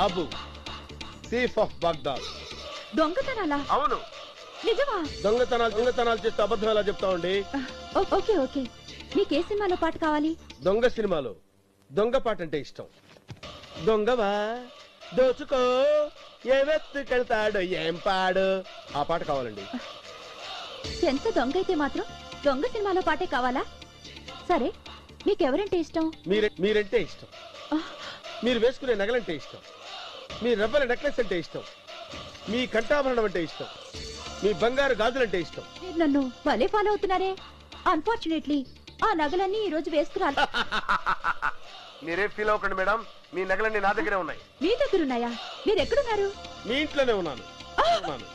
Abu chief of Baghdad దొంగతనాలా? అవును. నిజమా? దొంగతనాలు దొంగతనాలు చేస్తే అబద్ధం ఎలా చెప్తామండి ఓకే ఓకే. మీకు ఏ సినిమాలో పాట కావాలి? దొంగ సినిమాలో. దొంగ పాట అంటే ఇష్టం. దొంగవా? దోచుకో. ఏమెత్తుకెళ్తాడు ఏం పాడు? ఆ పాట కావాలండి. ఎంత దొంగ అయితే మాత్రం దొంగ సినిమాలో పాటే కావాలా? సరే మీకెవరంటే ఇష్టం? మీరే మీరంటే ఇష్టం. మీరు వేసుకునే నగలంటే ఇష్టం. మీ రవ్వల నెక్లెస్ అంటే ఇష్టం. మీ కంఠాభరణం అంటే ఇష్టం. మీ బంగారు గాజులంటే ఇష్టం. మీరు నన్ను భలే ఫాలో అవుతున్నారే. అన్ఫార్చునేట్లీ ఆ నగలన్నీ ఈ రోజు వేసుకురాలి. మీరే ఫీల్ అవ్వకండి మేడం. మీ నగలన్నీ నా దగ్గరే ఉన్నాయి. మీ దగ్గర ఉన్నాయా? మీరు ఎక్కడున్నారు? మీ ఇంట్లోనే ఉన్నాను. ఉన్నాను.